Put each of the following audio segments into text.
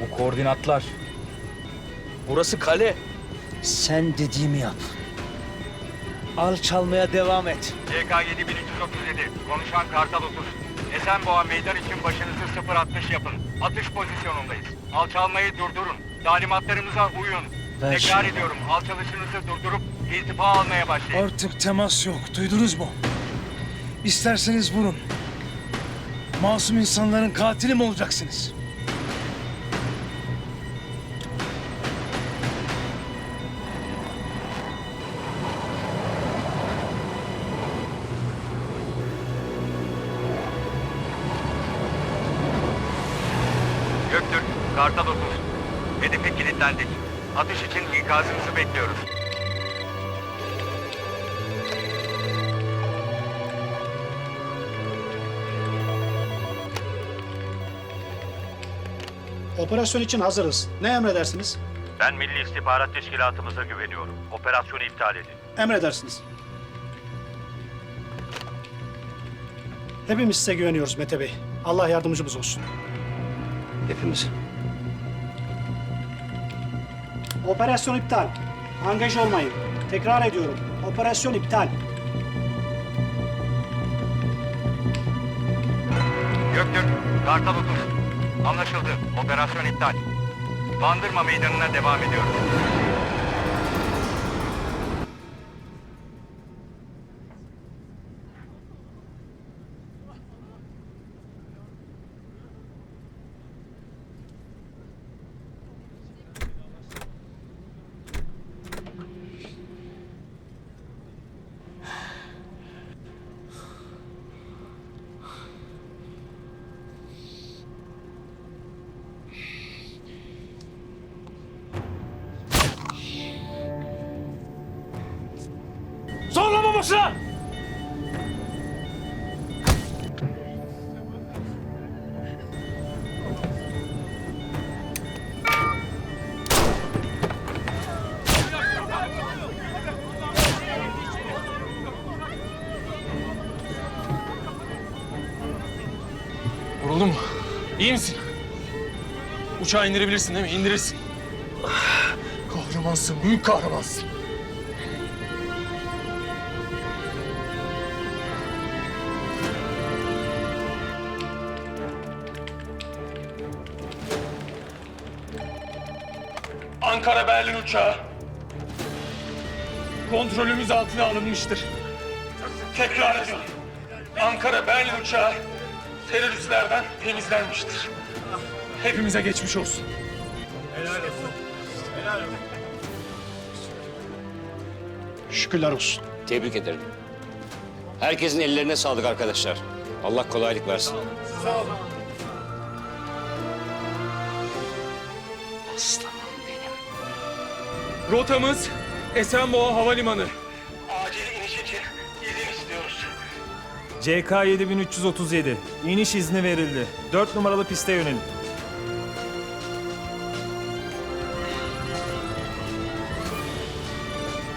Bu koordinatlar. Burası kale. Sen dediğimi yap. Alçalmaya devam et. YK 7337, konuşan Kartal 30. Esenboğa meydan için başınızı 060 yapın. Atış pozisyonundayız. Alçalmayı durdurun. Talimatlarımıza uyun. Ver Tekrar şunu. ediyorum, alçalışınızı durdurup irtifa almaya başlayın. Artık temas yok. Duydunuz mu? İsterseniz vurun. Masum insanların katili mi olacaksınız? Kartal 30. Hedefe kilitlendik. Atış için ikazınızı bekliyoruz. Operasyon için hazırız. Ne emredersiniz? Ben Milli İstihbarat Teşkilatımıza güveniyorum. Operasyonu iptal edin. Emredersiniz. Hepimiz size güveniyoruz Mete Bey. Allah yardımcımız olsun. Hepimiz. Operasyon iptal. Angaj olmayın. Tekrar ediyorum. Operasyon iptal. Göktürk, Kartal 30. Anlaşıldı. Operasyon iptal. Bandırma meydanına devam ediyoruz. Zorlama başına! Vuruldu mu? İyi misin? Uçağı indirebilirsin değil mi? İndirirsin. Kahramansın, büyük kahramansın. Ankara Berlin uçağı kontrolümüz altına alınmıştır. Tekrar ediyorum. Ankara Berlin uçağı teröristlerden temizlenmiştir. Hepimize geçmiş olsun. Şükürler olsun. Tebrik ederim. Herkesin ellerine sağlık arkadaşlar. Allah kolaylık versin. Rotamız Esenboğa Havalimanı. Acil iniş için izin istiyoruz. CK 7337. İniş izni verildi. 4 numaralı piste yönelin.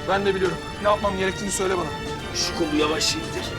Ben de biliyorum. Ne yapmam gerektiğini söyle bana. Şu kolu yavaş indir.